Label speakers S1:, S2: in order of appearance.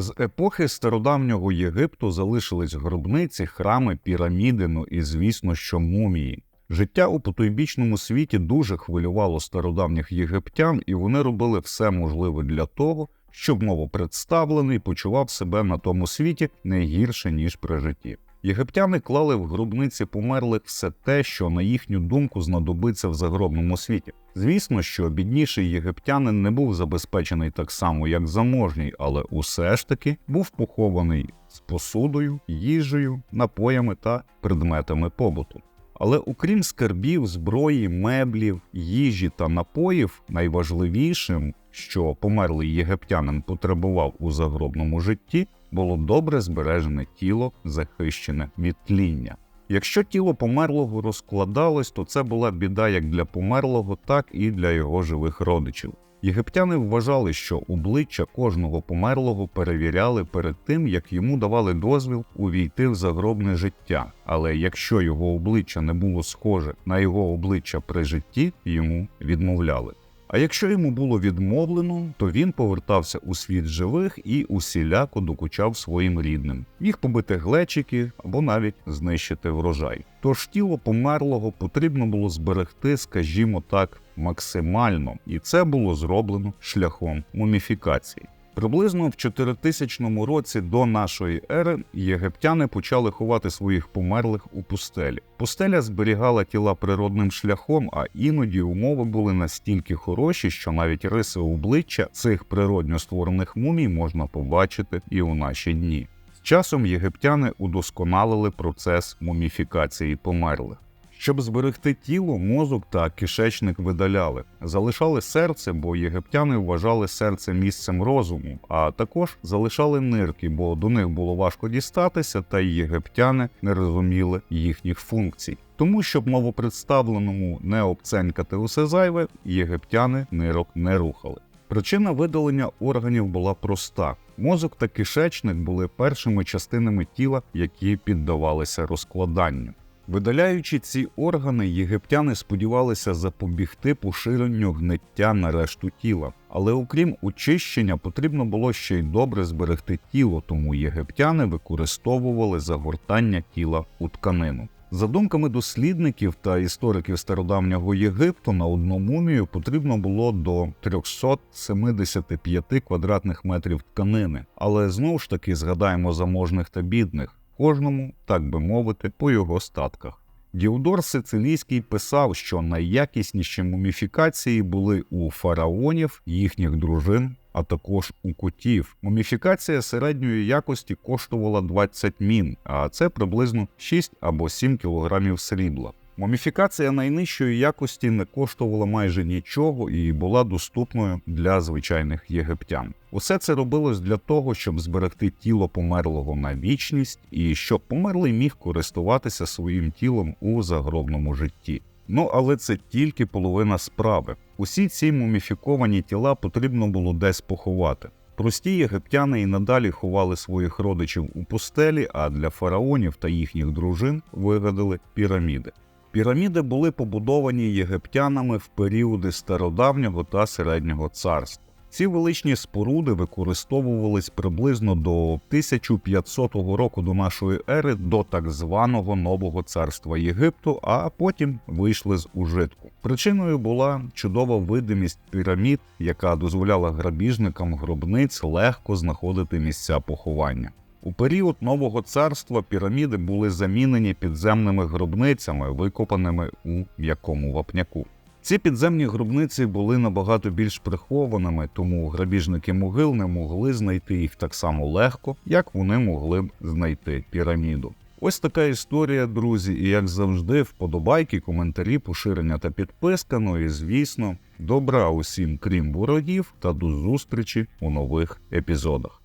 S1: З епохи стародавнього Єгипту залишились гробниці, храми, піраміди, ну і звісно, що мумії. Життя у потойбічному світі дуже хвилювало стародавніх єгиптян, і вони робили все можливе для того, щоб новопредставлений почував себе на тому світі не гірше ніж при житті. Єгиптяни клали в гробниці померлих все те, що на їхню думку знадобиться в загробному світі. Звісно, що бідніший єгиптянин не був забезпечений так само, як заможній, але усе ж таки був похований з посудою, їжею, напоями та предметами побуту. Але окрім скарбів, зброї, меблів, їжі та напоїв, найважливішим, що померлий єгиптянин потребував у загробному житті, було добре збережене тіло, захищене від тління. Якщо тіло померлого розкладалось, то це була біда як для померлого, так і для його живих родичів. Єгиптяни вважали, що обличчя кожного померлого перевіряли перед тим, як йому давали дозвіл увійти в загробне життя. Але якщо його обличчя не було схоже на його обличчя при житті, йому відмовляли. А якщо йому було відмовлено, то він повертався у світ живих і усіляко докучав своїм рідним, міг побити глечики або навіть знищити врожай. Тож тіло померлого потрібно було зберегти, скажімо так, максимально, і це було зроблено шляхом муміфікації. Приблизно в 4000 році до нашої ери єгиптяни почали ховати своїх померлих у пустелі. Пустеля зберігала тіла природним шляхом, а іноді умови були настільки хороші, що навіть риси обличчя цих природньо створених мумій можна побачити і у наші дні. З часом єгиптяни удосконалили процес муміфікації померлих. Щоб зберегти тіло, мозок та кишечник видаляли, залишали серце, бо єгиптяни вважали серце місцем розуму, а також залишали нирки, бо до них було важко дістатися, та й єгиптяни не розуміли їхніх функцій. Тому, щоб новопредставленому не обценькати усе зайве, єгиптяни нирок не рухали. Причина видалення органів була проста: мозок та кишечник були першими частинами тіла, які піддавалися розкладанню. Видаляючи ці органи, єгиптяни сподівалися запобігти поширенню гниття на решту тіла. Але окрім очищення, потрібно було ще й добре зберегти тіло, тому єгиптяни використовували загортання тіла у тканину. За думками дослідників та істориків стародавнього Єгипту, на одну мумію потрібно було до 375 квадратних метрів тканини. Але знову ж таки згадаємо заможних та бідних кожному, так би мовити, по його статках. Діодор Сицилійський писав, що найякісніші муміфікації були у фараонів, їхніх дружин, а також у котів. Муміфікація середньої якості коштувала 20 мін, а це приблизно 6 або 7 кілограмів срібла. Муміфікація найнижчої якості не коштувала майже нічого і була доступною для звичайних єгиптян. Усе це робилось для того, щоб зберегти тіло померлого на вічність і щоб померлий міг користуватися своїм тілом у загробному житті. Ну але це тільки половина справи. Усі ці муміфіковані тіла потрібно було десь поховати. Прості єгиптяни і надалі ховали своїх родичів у пустелі, а для фараонів та їхніх дружин вигадали піраміди. Піраміди були побудовані єгиптянами в періоди стародавнього та середнього царства. Ці величні споруди використовувались приблизно до 1500 року до нашої ери до так званого нового царства Єгипту, а потім вийшли з ужитку. Причиною була чудова видимість пірамід, яка дозволяла грабіжникам гробниць легко знаходити місця поховання. У період нового царства піраміди були замінені підземними гробницями, викопаними у м'якому вапняку. Ці підземні гробниці були набагато більш прихованими, тому грабіжники могил не могли знайти їх так само легко, як вони могли знайти піраміду. Ось така історія, друзі, і як завжди, вподобайки, коментарі, поширення та підписка. Ну і звісно, добра усім, крім ворогів, та до зустрічі у нових епізодах.